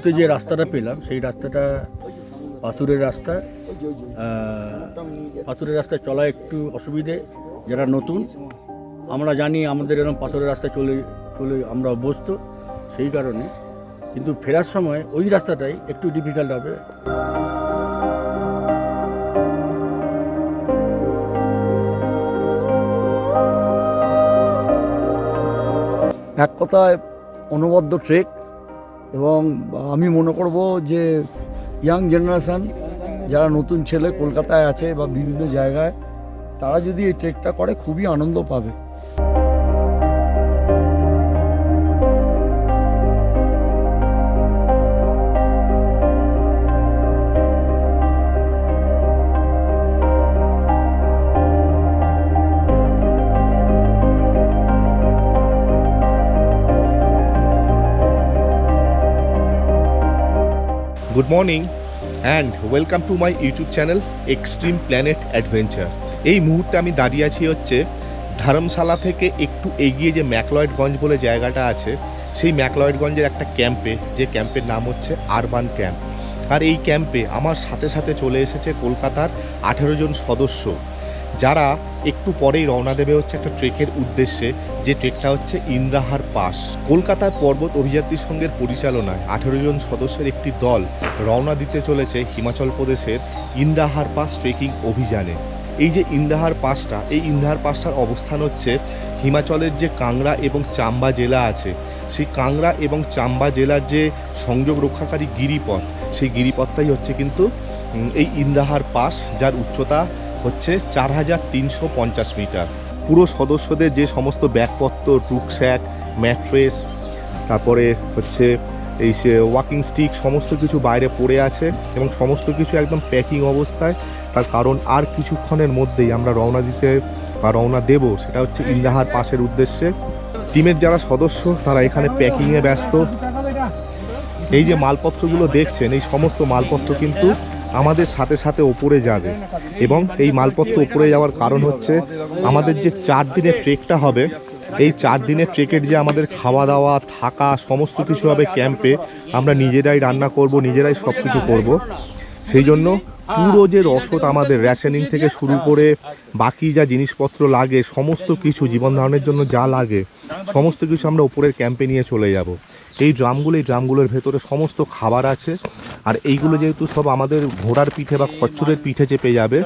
শুরুতে যে রাস্তাটা পেলাম, সেই রাস্তাটা পাথুরের রাস্তা। পাথুরের রাস্তায় চলা একটু অসুবিধে, যারা নতুন, আমরা জানি আমাদের এরকম পাথরের রাস্তায় চলে চলে আমরা অভ্যস্ত, সেই কারণে। কিন্তু ফেরার সময় ওই রাস্তাটাই একটু ডিফিকাল্ট হবে। এক কথায়, অনবদ্য ট্রেক। এবং আমি মনে করব যে ইয়াং জেনারেশান যারা নতুন ছেলে কলকাতায় আছে বা বিভিন্ন জায়গায়, তারা যদি এই ট্রেকটা করে, খুবই আনন্দ পাবে। Good morning and welcome to my YouTube channel Extreme Planet Adventure. এই মুহূর্তে আমি দাঁড়িয়ে আছি হচ্ছে ধর্মশালা থেকে একটু এগিয়ে যে ম্যাকলয়েডগঞ্জ বলে জায়গাটা আছে, সেই ম্যাকলয়েডগঞ্জের একটা ক্যাম্পে, যে ক্যাম্পের নাম হচ্ছে আরবান ক্যাম্প। আর এই ক্যাম্পে আমার সাথে সাথে চলে এসেছে কলকাতার আঠেরো জন সদস্য। যারা একটু পরেই রওনা দেবে হচ্ছে একটা ট্রেকের উদ্দেশ্যে, যে ট্রেকটা হচ্ছে ইন্দ্রাহার পাস। কলকাতার পর্বত অভিযাত্রী সংঘের পরিচালনায় আঠেরো জন সদস্যের একটি দল রওনা দিতে চলেছে হিমাচল প্রদেশের ইন্দ্রাহার পাস ট্রেকিং অভিযানে। এই যে ইন্দাহার পাসটা, এই ইন্দাহার পাসটার অবস্থান হচ্ছে হিমাচলের যে কাংড়া এবং চাম্বা জেলা আছে, সেই কাংড়া এবং চাম্বা জেলার যে সংযোগ রক্ষাকারী গিরিপথ, সেই গিরিপথটাই হচ্ছে কিন্তু এই ইন্দাহার পাস, যার উচ্চতা হচ্ছে চার হাজার তিনশো পঞ্চাশ মিটার। পুরো সদস্যদের যে সমস্ত ব্যাগপত্র রুকস্যাক ম্যাট্রেস, তারপরে হচ্ছে এই সে ওয়াকিং স্টিক, সমস্ত কিছু বাইরে পড়ে আছে এবং সমস্ত কিছু একদম প্যাকিং অবস্থায়। তার কারণ আর কিছুক্ষণের মধ্যেই আমরা রওনা দিতে বা রওনা দেব, সেটা হচ্ছে ইন্দাহার পাশের উদ্দেশ্যে। টিমের যারা সদস্য, তারা এখানে প্যাকিংয়ে ব্যস্ত। এই যে মালপত্রগুলো দেখছেন, এই সমস্ত মালপত্র কিন্তু আমাদের সাথে সাথে ওপরে যাবে। এবং এই মালপত্র ওপরে যাওয়ার কারণ হচ্ছে আমাদের যে চার দিনের ট্রেকটা হবে, এই চার দিনের ট্রেকের যে আমাদের খাওয়া দাওয়া থাকা, সমস্ত কিছু হবে ক্যাম্পে, আমরা নিজেরাই রান্না করব, নিজেরাই সব কিছু করব। সেই জন্য পুরো যে রসদ আমাদের রেশনিং থেকে শুরু করে বাকি যা জিনিসপত্র লাগে, সমস্ত কিছু জীবন ধারণের জন্য যা লাগে সমস্ত কিছু আমরা উপরের ক্যাম্পে নিয়ে চলে যাব। এই ড্রামগুলো, এই ড্রামগুলোর ভেতরে সমস্ত খাবার আছে। আর এইগুলো যেহেতু সব আমাদের ঘোড়ার পিঠে বা খচ্চরের পিঠে চেপে যাবে,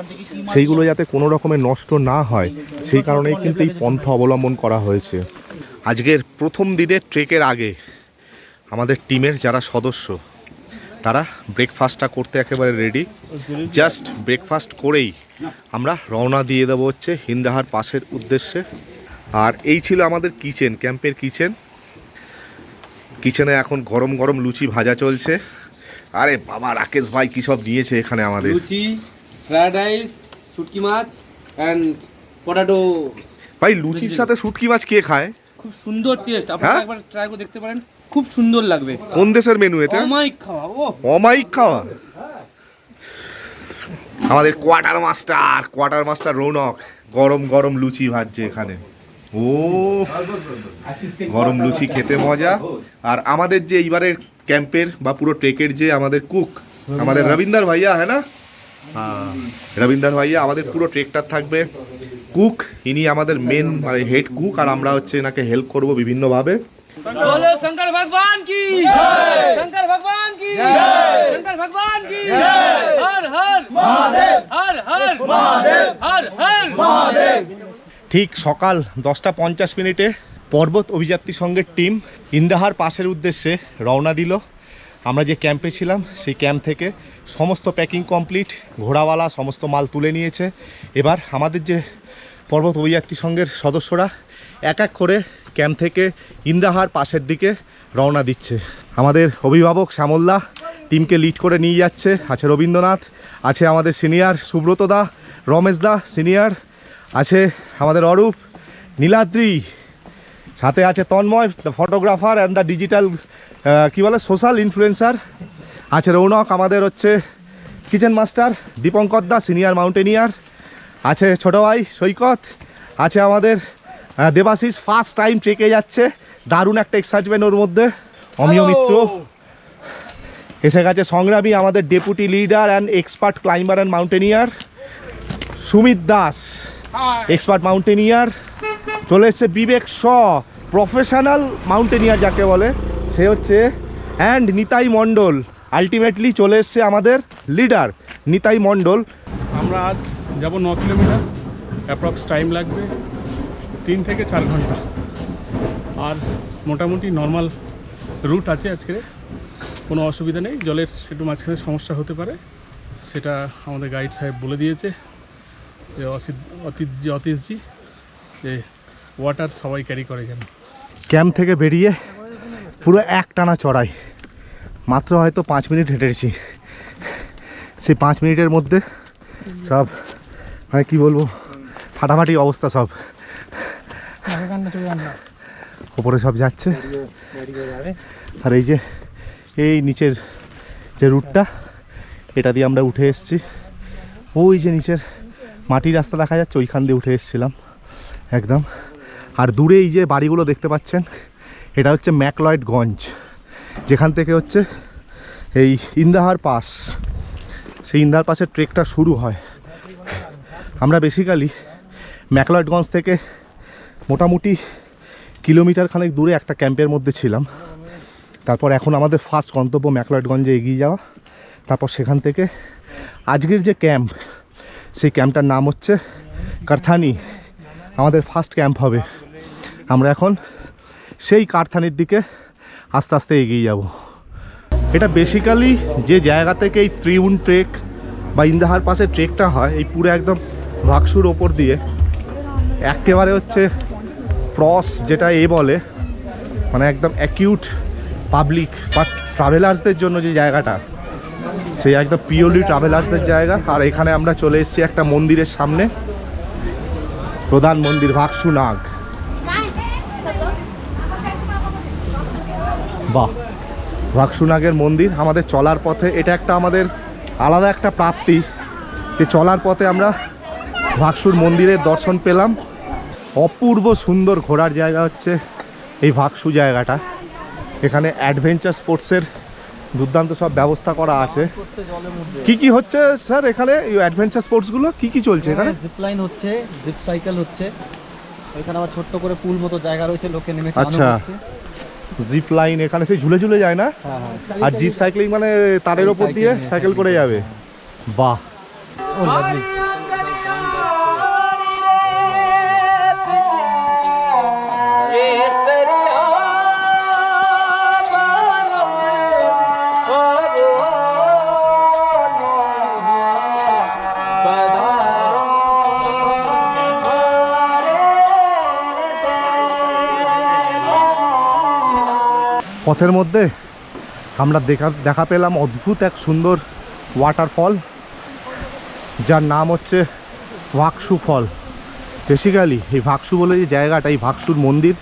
সেইগুলো যাতে কোনো রকমের নষ্ট না হয়, সেই কারণেই কিন্তু এই পন্থা অবলম্বন করা হয়েছে। আজকের প্রথম দিনের ট্রেকের আগে আমাদের টিমের যারা সদস্য, তারা ব্রেকফাস্টটা করতে একেবারে রেডি জাস্ট ব্রেকফাস্ট করেই আমরা রওনা দিয়ে দেবো হচ্ছে হিন্দাহার পাশের উদ্দেশ্যে। আর এই ছিল আমাদের কিচেন ক্যাম্পের কিচেন। কিচেনে এখন গরম গরম লুচি ভাজা চলছে। আরে বাবা রাকেশ ভাই কী সব দিয়েছে এখানে আমাদের? লুচি ফ্রাইড রাইস শুটকি মাছ অ্যান্ড পটাটো ভাই লুচির সাথে শুটকি মাছ কে খায়? খুব সুন্দর টেস্ট হ্যাঁ? আপনারা একবার ট্রাই করে দেখতে পারেন। খুব সুন্দর লাগবে। কোন দেশের মেনু এটা? অমাইক খাওয়া ও অমাইক খাওয়া? আমাদের quarter master quarter master Rounak গরম গরম লুচি ভাজছে এখানে। ও গরম লুচি খেতে মজা। আর আমাদের যে এইবারের ক্যাম্পের বা পুরো ট্রেকের যে আমাদের কুক আমাদের রবীন্দ্র ভাইয়া হ্যাঁ না? হ্যাঁ। রবীন্দ্র ভাইয়া আমাদের পুরো ট্রেকটার থাকবে। কুক ইনি আমাদের মেন মানে হেড কুক আর আমরা হচ্ছে এনাকে হেল্প করব বিভিন্নভাবে। ভগবান ঠিক সকাল দশটা পঞ্চাশ মিনিটে পর্বত অভিযাত্রী সঙ্গের টিম ইন্দাহার পাশের উদ্দেশ্যে রওনা দিল। আমরা যে ক্যাম্পে ছিলাম, সেই ক্যাম্প থেকে সমস্ত প্যাকিং কমপ্লিট, ঘোড়াওয়ালা সমস্ত মাল তুলে নিয়েছে। এবার আমাদের যে পর্বত অভিযাত্রী সঙ্গের সদস্যরা এক এক করে ক্যাম্প থেকে ইন্দাহার পাশের দিকে রওনা দিচ্ছে। আমাদের অভিভাবক শ্যামলদা টিমকে লিড করে নিয়ে যাচ্ছে, আছে রবীন্দ্রনাথ, আছে আমাদের সিনিয়র সুব্রত দা রমেশ দা সিনিয়র আছে আমাদের অরূপ নীলাদ্রি সাথে আছে Tanmay the photographer and the digital কী বলে সোশ্যাল ইনফ্লুয়েন্সার আছে রৌনক আমাদের হচ্ছে kitchen master Dipankar da senior mountaineer আছে ছোটো ভাই সৈকত আছে আমাদের দেবাশিস ফার্স্ট টাইম ট্রেকে যাচ্ছে দারুণ একটা এক্সাইটমেন্ট ওর মধ্যে অমিয় মিত্র এসে গেছে সংগ্রামী আমাদের deputy leader and expert climber and mountaineer Sumit Das. Expert mountaineer চলে এসছে বিবেক শ প্রফেশনাল মাউন্টেনিয়ার যাকে বলে। সে হচ্ছে অ্যান্ড নিতাই মণ্ডল। আলটিমেটলি চলে এসছে আমাদের লিডার নিতাই মণ্ডল। আমরা আজ যাব ন কিলোমিটার অ্যাপ্রক্স টাইম লাগবে তিন থেকে চার ঘণ্টা। আর মোটামুটি নর্মাল রুট আছে আজকে। কোনো অসুবিধা নেই জলের একটু মাঝখানে সমস্যা হতে পারে। সেটা আমাদের গাইড সাহেব বলে দিয়েছে। যে অসিত অতীশজি যে ওয়াটার সবাই ক্যারি করে যেন। ক্যাম্প থেকে বেরিয়ে পুরো এক টানা চড়াই। মাত্র হয়তো পাঁচ মিনিট হেঁটেছি। সেই পাঁচ মিনিটের মধ্যে সব মানে কি বলব, ফাটাফাটি অবস্থা সব। ওপরে সব যাচ্ছে। আর এই যে, এই নিচের যে রুটটা এটা দিয়ে আমরা উঠে এসেছি। ওই যে নিচের মাটির রাস্তা দেখা যাচ্ছে, ওইখান দিয়ে উঠে এসেছিলাম, একদম। আর দূরে এই যে বাড়িগুলো দেখতে পাচ্ছেন, এটা হচ্ছে ম্যাকলয়েডগঞ্জ যেখান থেকে হচ্ছে এই ইন্দাহার পাস। সেই ইন্দাহার পাসের ট্রেকটা শুরু হয়। আমরা বেসিক্যালি ম্যাকলয়েডগঞ্জ থেকে মোটামুটি কিলোমিটার খানেক দূরে একটা ক্যাম্পের মধ্যে ছিলাম। তারপর এখন আমাদের ফার্স্ট গন্তব্য ম্যাকলয়েডগঞ্জে এগিয়ে যাওয়া। তারপর সেখান থেকে আজকের যে ক্যাম্প সেই ক্যাম্পটার নাম হচ্ছে কারথানি। আমাদের ফার্স্ট ক্যাম্প হবে। আমরা এখন সেই কারথানির দিকে আস্তে আস্তে এগিয়ে যাব। এটা বেসিক্যালি যে জায়গা থেকে এই ত্রিউন ট্রেক বা ইন্দাহার পাশে ট্রেকটা হয়, এই পুরো একদম ভাগসুর ওপর দিয়ে একেবারে হচ্ছে প্রস যেটা এ বলে মানে একদম অ্যাকিউট পাবলিক বা ট্রাভেলার্সদের জন্য যে জায়গাটা সেই একদম পিওরলি ট্রাভেলার্সদের জায়গা। আর এখানে আমরা চলে এসেছি একটা মন্দিরের সামনে। প্রধান মন্দির, ভাগসু নাগ। বাহ! ভাগসু নাগের মন্দির আমাদের চলার পথে। এটা একটা আমাদের আলাদা একটা প্রাপ্তি যে চলার পথে আমরা ভাগসুর মন্দিরের দর্শন পেলাম। অপূর্ব সুন্দর ঘোরার জায়গা হচ্ছে এই ভাগসু জায়গাটা। এখানে অ্যাডভেঞ্চার স্পোর্টসের দুর্দান্ত সব ব্যবস্থা করা আছে। কি কি হচ্ছে স্যার এখানে? অ্যাডভেঞ্চার স্পোর্টসগুলো কি কি চলছে এখানে? জিপ লাইন হচ্ছে জিপ সাইকেল হচ্ছে। এখানে আবার ছোট্ট করে পুল মতো জায়গা রয়েছে লোকে নেমে আচ্ছা। জিপ লাইন এখানে সেই ঝুলে ঝুলে যায় না? হ্যাঁ হ্যাঁ। আর জিপ সাইক্লিং মানে তারের ওপর দিয়ে সাইকেল করে যাবে। বাহ। ও লাভলি পথের মধ্যে আমরা দেখা দেখা পেলাম অদ্ভুত এক সুন্দর ওয়াটারফল যার নাম হচ্ছে ভাকসু ফল। বেসিক্যালি এই ভাকসু বলে যে জায়গাটা, এই ভাকসুর মন্দির,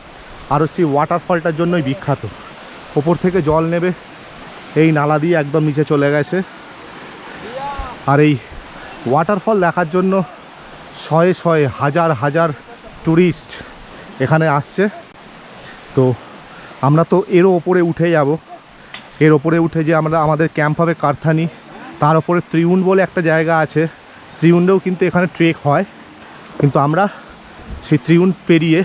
আর হচ্ছে ওয়াটারফলটার জন্যই বিখ্যাত। ওপর থেকে জল নেবে, এই নালা দিয়ে একদম নিচে চলে গেছে। আর এই ওয়াটারফল দেখার জন্য শয়ে শয়ে হাজার হাজার ট্যুরিস্ট এখানে আসছে। তো আমরা তো এরও ওপরে উঠে যাব। এর ওপরে উঠে যে আমরা, আমাদের ক্যাম্প হবে কারথানি। তার ওপরে ত্রিউন বলে একটা জায়গা আছে। ত্রিউন্ডেও কিন্তু এখানে ট্রেক হয়। কিন্তু আমরা সেই ত্রিউন পেরিয়ে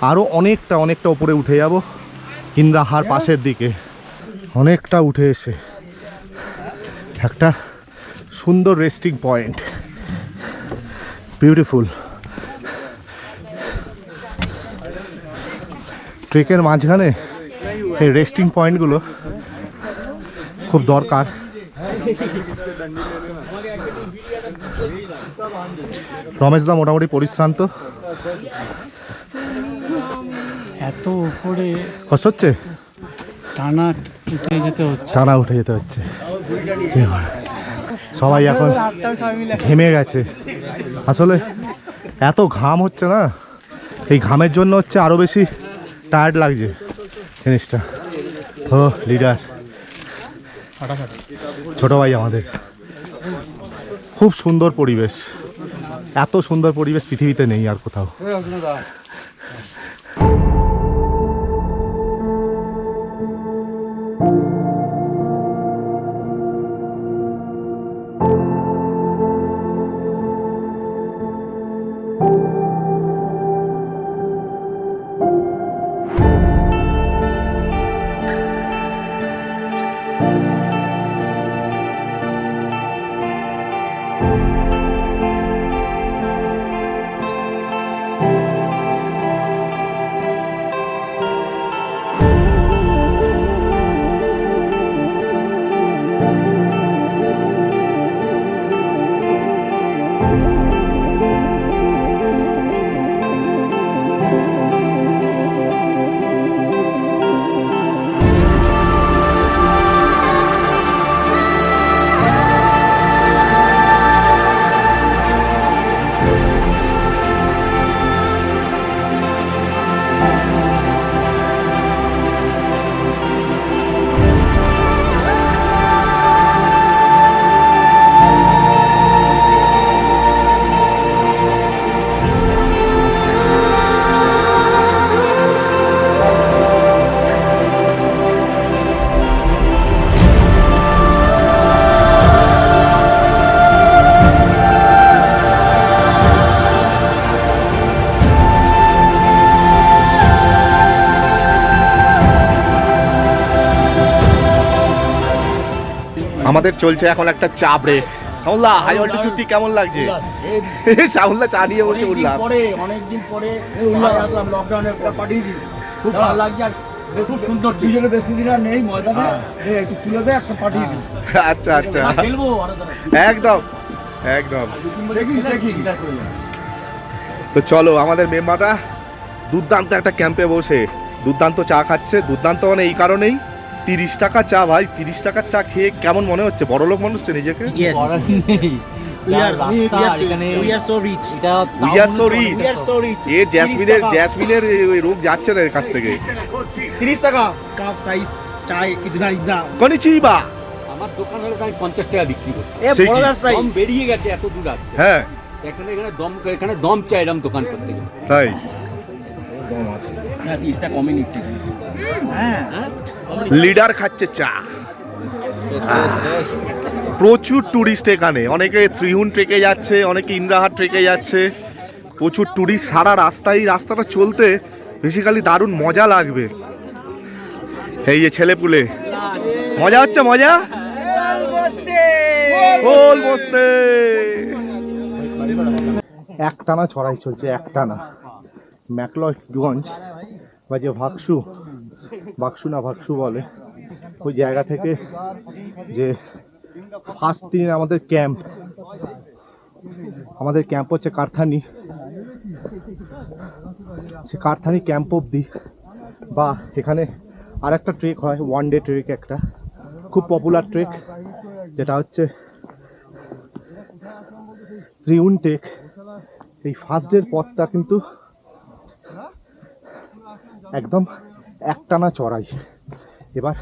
আরও অনেকটা অনেকটা ওপরে উঠে যাব। ইন্দ্রাহার পাশের দিকে। অনেকটা উঠে এসে একটা সুন্দর রেস্টিং পয়েন্ট বিউটিফুল ট্রেকের মাঝখানে এই রেস্টিং পয়েন্টগুলো খুব দরকার। রমেশদা মোটামুটি পরিশ্রান্ত। এত উপরে কষ্ট হচ্ছে? টানা উঠে যেতে হচ্ছে। টানা উঠে যেতে হচ্ছে। সবাই এখন ঘেমে গেছে। আসলে এত ঘাম হচ্ছে না? এই ঘামের জন্য হচ্ছে আরও বেশি টায়ার্ড লাগছে জিনিসটা। হো লিডার ছোট ভাই আমাদের। খুব সুন্দর পরিবেশ। এত সুন্দর পরিবেশ পৃথিবীতে নেই আর কোথাও। আমাদের চলছে এখন একটা চা ব্রেক সাউল্লা হাই অল্টিটিউডটি কেমন লাগছে? সাউল্লা চা নিয়ে বলছে উল্লাস। পরে অনেকদিন পরে উল্লাস আসলাম লকডাউনের পর পাঠিয়ে দিস খুব ভালো। লাগছে আর খুব সুন্দর দুজনে বেশি দিন আর নেই ময়দানে। একটু তুলে দে একটা পাঠিয়ে দিস। আচ্ছা আচ্ছা। খেলব একদম একদম। দেখি দেখি। তো চলো আমাদের মেম্বাররা দুর্দান্ত একটা ক্যাম্পে বসে দুর্দান্ত চা খাচ্ছে দুর্দান্ত মানে এই কারণেই তিরিশ টাকা চা ভাই তিরিশ টাকার চা খেয়ে কেমন মনে হচ্ছে? বড় লোক মনে হচ্ছে নিজেকে? রাস্তা জ্যাসমিনের জ্যাসমিনের ওই রোগ যাচ্ছে না এর কাছ থেকে। 30 টাকা। কাপ সাইজ চাই ইতনা ইতনা কনিচিবা। আমার দোকান হলে তো আমি পঞ্চাশ টাকা বিক্রি করি বড়? দম বেরিয়ে গেছে এত দূর আসতে হ্যাঁ। এখানে এখানে দম এখানে দম চাই এরম দোকান করতে গেলে। তাই। না তিরিশটা কমে নিচ্ছে। লিডার খাচ্ছে চা। প্রচুর টুরিস্ট এখানে। অনেকে ত্রিহুন ট্রেকে যাচ্ছে, অনেকে ইন্দ্রাহাট ট্রেকে যাচ্ছে। প্রচুর টুরিস্ট সারা রাস্তায় রাস্তাটা চলতে বেসিক্যালি দারুণ মজা লাগবে। এই যে ছেলেপুলে মজা হচ্ছে, মজা? একটানা ছড়াই চলছে, একটানা। ম্যাকলগঞ্জ বা যে ভাগসু। বাক্সু না ভাগসু বলে, ওই জায়গা থেকে যে ফার্স্ট দিন আমাদের ক্যাম্প আমাদের ক্যাম্প হচ্ছে কারথানি। সে কারথানি ক্যাম্প অবধি বা এখানে আর একটা ট্রেক হয় ওয়ান ডে ট্রেক একটা, খুব পপুলার ট্রেক যেটা হচ্ছে ত্রিউন টেক এই ফার্স্ট ডের পথটা কিন্তু একদম একটানা চড়াই। এবার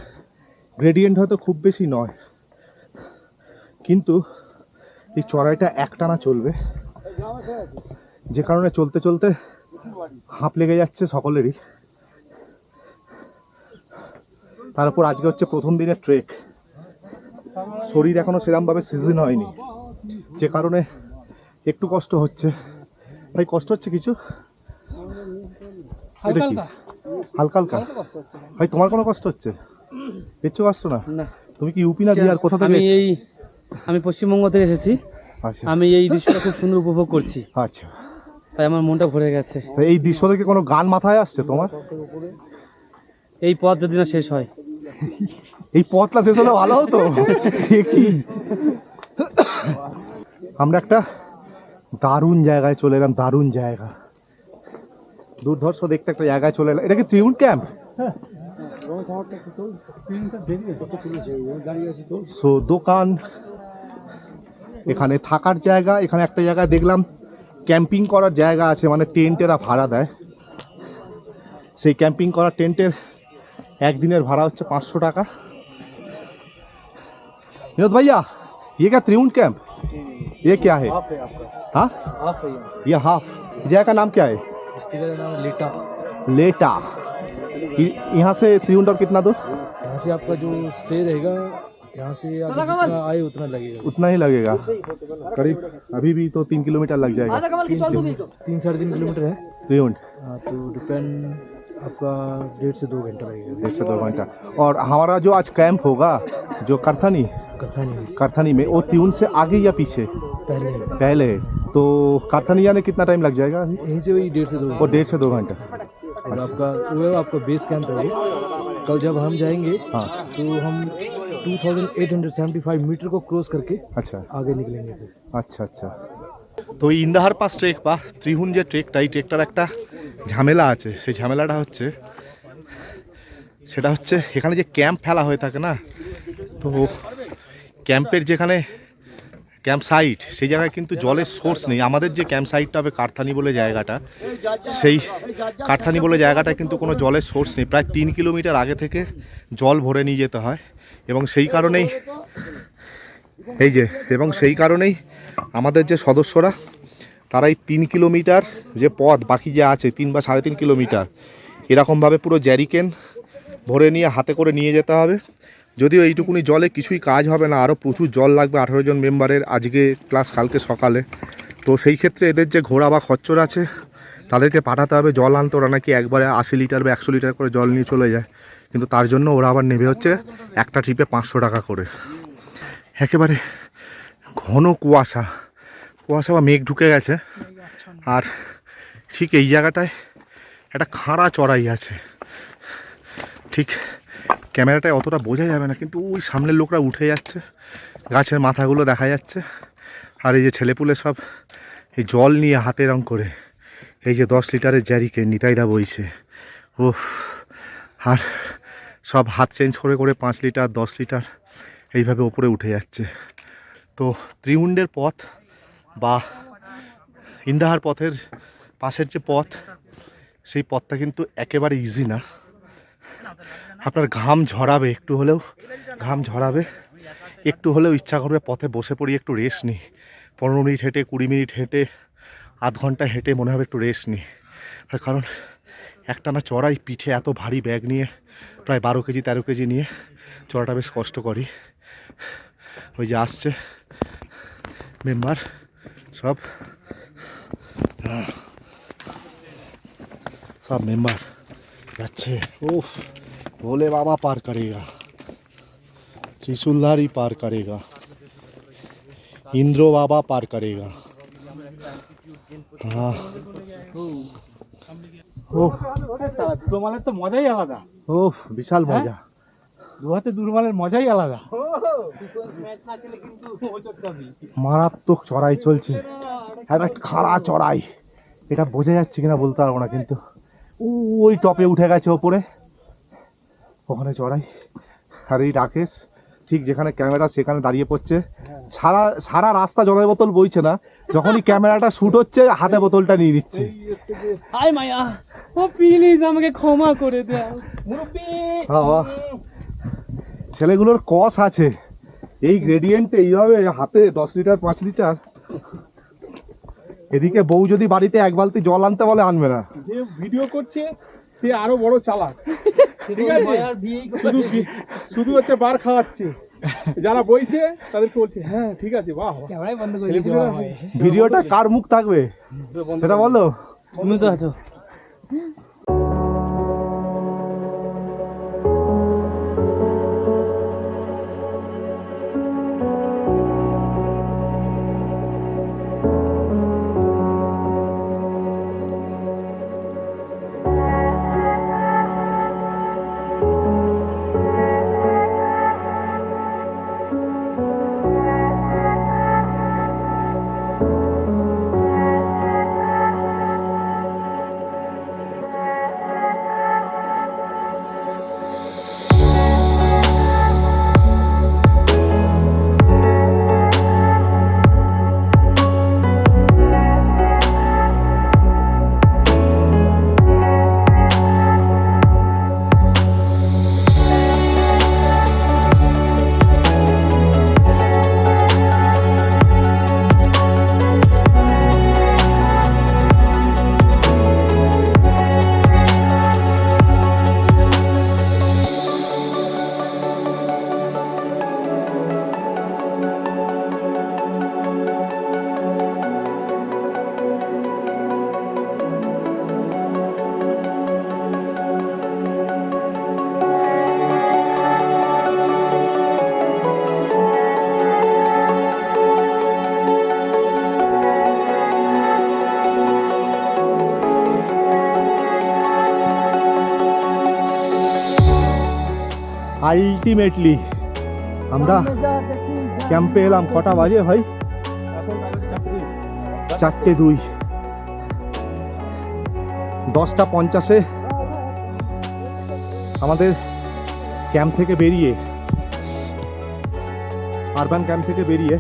গ্রেডিয়েন্ট হয়তো খুব বেশি নয়, কিন্তু এই চড়াইটা একটানা চলবে। যে কারণে চলতে চলতে হাঁপ লেগে যাচ্ছে সকলেরই। তারপর আজকে হচ্ছে প্রথম দিনের ট্রেক শরীর এখনও সেরমভাবে সিজন হয়নি। যে কারণে একটু কষ্ট হচ্ছে। ভাই, কষ্ট হচ্ছে কিছু? হালকা হালকা? ভাই তোমার কোনো কষ্ট হচ্ছে? কিচ্ছু কষ্ট না। তুমি কি ইউপি না বিহার? কোথা থেকে এই আমি পশ্চিমবঙ্গ থেকে এসেছি। আচ্ছা। আমি এই দৃশ্যটা খুব সুন্দর উপভোগ করছি। আচ্ছা। তাই আমার মনটা ভরে গেছে। এই দৃশ্য থেকে কোনো গান মাথায় আসছে তোমার? এই পথ যদি না শেষ হয়। এই পথটা শেষ হলে ভালো হতো? কি? আমরা একটা দারুণ জায়গায় চলে এলাম দারুণ জায়গা। দুর্ধর্ষ দেখতে একটা জায়গায় চলে এলাম এটা কি ত্রিউন ক্যাম্প সো দোকান এখানে থাকার জায়গা এখানে একটা জায়গায় দেখলাম ক্যাম্পিং করার জায়গা আছে মানে টেন্টেরা ভাড়া দেয় সেই ক্যাম্পিং করার টেন্টের একদিনের ভাড়া হচ্ছে পাঁচশো টাকা विनोद भैया ये क्या त्रिउंड कैंप ये क्या है हाँ ये हाफ जगह का नाम क्या है लेटा। लेटा। यहाँ से त्रिउंड कितना दूर यहाँ से आपका जो स्टे रहेगा यहाँ से आप जितना आए उतना लगेगा। उतना ही लगेगा। करीब अभी भी तो तीन किलोमीटर लग जाएगा। तीन साढ़े तीन किलोमीटर है। त्रिउंड हाँ तो डिपेंड आपका डेढ़ से दो घंटा लगेगा। डेढ़ से दो घंटा। और हमारा जो आज कैंप होगा जो करथनी करथनी। करथनी में वो त्यून से आगे या पीछे? पहले। पहले। तो करथनी आने कितना टाइम लग जाएगा? यहीं से वही डेढ़ से दो और डेढ़ से दो घंटा। और आपका वो आपका बेस कैंप है कल जब हम जाएँगे हाँ। तो हम 2875 मीटर को क्रॉस करके अच्छा। आगे निकलेंगे अच्छा अच्छा। তো এই ইন্দাহার পাস ট্রেক বা ত্রিহুণ যে ট্রেকটা, এই ট্রেকটার একটা ঝামেলা আছে। সেই ঝামেলাটা হচ্ছে, সেটা হচ্ছে এখানে যে ক্যাম্প ফেলা হয়ে থাকে না, তো ক্যাম্পের যেখানে ক্যাম্প সাইট, সেই জায়গায় কিন্তু জলের সোর্স নেই। আমাদের যে ক্যাম্প সাইটটা হবে কারথানি বলে জায়গাটা, সেই কারথানি বলে জায়গাটা কিন্তু কোনো জলের সোর্স নেই। প্রায় তিন কিলোমিটার আগে থেকে জল ভরে নিয়ে যেতে হয় এবং সেই কারণেই এই যে, এবং সেই কারণেই আমাদের যে সদস্যরা, তারা এই তিন কিলোমিটার যে পথ বাকি যে আছে, তিন বা সাড়ে তিন কিলোমিটার, এরকমভাবে পুরো জ্যারিকেন ভরে নিয়ে হাতে করে নিয়ে যেতে হবে। যদিও এইটুকুনি জলে কিছুই কাজ হবে না, আরও প্রচুর জল লাগবে, আঠেরো জন মেম্বারের আজকে ক্লাস কালকে সকালে। তো সেই ক্ষেত্রে এদের যে ঘোড়া বা খচ্চর আছে, তাদেরকে পাঠাতে হবে জল আনতে। ওরা নাকি একবারে আশি লিটার বা একশো লিটার করে জল নিয়ে চলে যায়। কিন্তু তার জন্য ওরা আবার নেবে হচ্ছে একটা ট্রিপে পাঁচশো টাকা করে। একেবারে ঘন কুয়াশা। কুয়াশা বা মেঘ ঢুকে গেছে। আর ঠিক এই জায়গাটায় একটা খাঁড়া চড়াই আছে। ঠিক ক্যামেরাটায় অতটা বোঝা যাবে না, কিন্তু ওই সামনের লোকরা উঠে যাচ্ছে। গাছের মাথাগুলো দেখা যাচ্ছে। আর এই যে ছেলেপুলে সব এই জল নিয়ে হাতে রং করে। এই যে দশ লিটারের জ্যারিকে নিতাইদা বইছে। ও আর সব হাত চেঞ্জ করে করে পাঁচ লিটার, দশ লিটার এইভাবে ওপরে উঠে যাচ্ছে। তো ত্রিহুণ্ডের পথ বা ইন্দাহার পথের পাশের যে পথ, সেই পথটা কিন্তু একেবারে ইজি না। আপনার ঘাম ঝরাবে একটু হলেও, ঘাম ঝরাবে। একটু হলেও ইচ্ছা করবে পথে বসে পড়ি একটু রেস্ট নিই। পনেরো মিনিট হেঁটে, কুড়ি মিনিট হেঁটে, আধ ঘণ্টা হেঁটে মনে হবে একটু রেস্ট নিই। কারণ একটানা চড়াই পিঠে এত ভারী ব্যাগ নিয়ে, প্রায় বারো কেজি, তেরো কেজি নিয়ে চড়াটা বেশ কষ্ট করি ওই যে আসছে মেম্বার সব আহ, সব মেম্বার যাচ্ছে ও ভোলে বাবা পার করেগা त्रिशूलधारी पार करेगा इंद्रो बाबा पार करेगा हाँ ও দুর্মালের তো মজাই আলাদা ও বিশাল মজা দু হাতে দুর্মালের মজাই আলাদা। মারাত্মক চড়াই চলছে। একটা খাড়া চড়াই। এটা বোঝা যাচ্ছে কিনা বলতে পারব না কিন্তু ওই টপে উঠে গেছে ওপরে। ওখানে চড়াই। আর এই রাকেশ ঠিক যেখানে ক্যামেরা সেখানে দাঁড়িয়ে পড়ছে। সারা সারা রাস্তা জলের বোতল বইছে না। যখনই ক্যামেরাটা শ্যুট হচ্ছে হাতে বোতলটা নিয়ে নিচ্ছে। হাই মায়া ও প্লিজ আমাকে ক্ষমা করে দাও বাবা। ছেলেগুলোর কস আছে। এই গ্রেডিয়েন্টে এইভাবে হাতে দশ লিটার পাঁচ লিটার। এদিকে বউ যদি বাড়িতে এক বালতি জল আনতে বলে আনবে না। যে ভিডিও করছে সে আরও বড় চালাক। ঠিক আছে? শুধু শুধু হচ্ছে বার খাওয়াচ্ছে। যারা বইছে তাদেরকে বলছে হ্যাঁ ঠিক আছে বাহ ভিডিওটা কার মুখ থাকবে? সেটা বলো। তুমি তো আছো। আলটিমেটলি আমরা ক্যাম্পে এলাম। কটা বাজে ভাই? চারটে দুই। দশটা পঞ্চাশে আমাদের ক্যাম্প থেকে বেরিয়ে, আরবান ক্যাম্প থেকে বেরিয়ে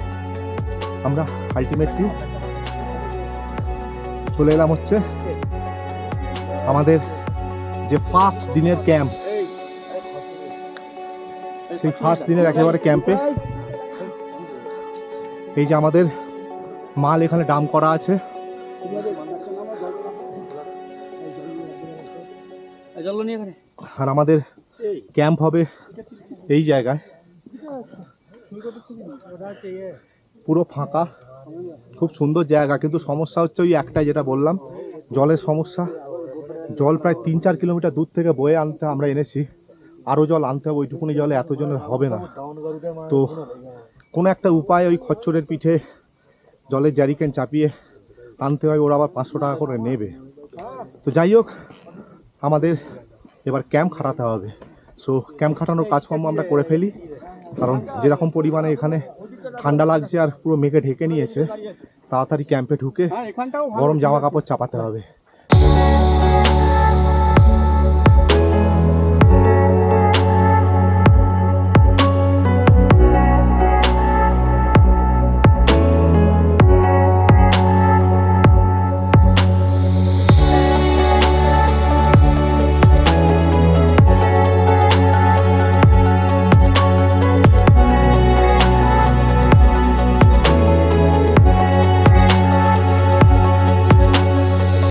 আমরা আলটিমেটলি চলে এলাম হচ্ছে আমাদের যে ফার্স্ট দিনের ক্যাম্প। সেই ফার্স্ট দিনের একেবারে ক্যাম্পে এই যে আমাদের মাল এখানে ডাম করা আছে। আর আমাদের ক্যাম্প হবে এই জায়গায়। পুরো ফাঁকা, খুব সুন্দর জায়গা, কিন্তু সমস্যা হচ্ছে ওই একটাই যেটা বললাম, জলের সমস্যা। জল প্রায় তিন চার কিলোমিটার দূর থেকে বয়ে আনতে আমরা এনেছি। আরও জল আনতে হবে, ওইটুকুনি জলে এতজনের হবে না। তো কোনো একটা উপায় ওই খচ্চরের পিঠে জলের জারিকেন চাপিয়ে আনতে হয়, ওরা আবার পাঁচশো টাকা করে নেবে। তো যাই হোক, আমাদের এবার ক্যাম্প খাটাতে হবে। সো ক্যাম্প খাটানোর কাজকর্ম আমরা করে ফেলি, কারণ যেরকম পরিমাণে এখানে ঠান্ডা লাগছে আর পুরো মেঘে ঢেকে নিয়েছে, তাড়াতাড়ি ক্যাম্পে ঢুকে গরম জামা কাপড় চাপাতে হবে।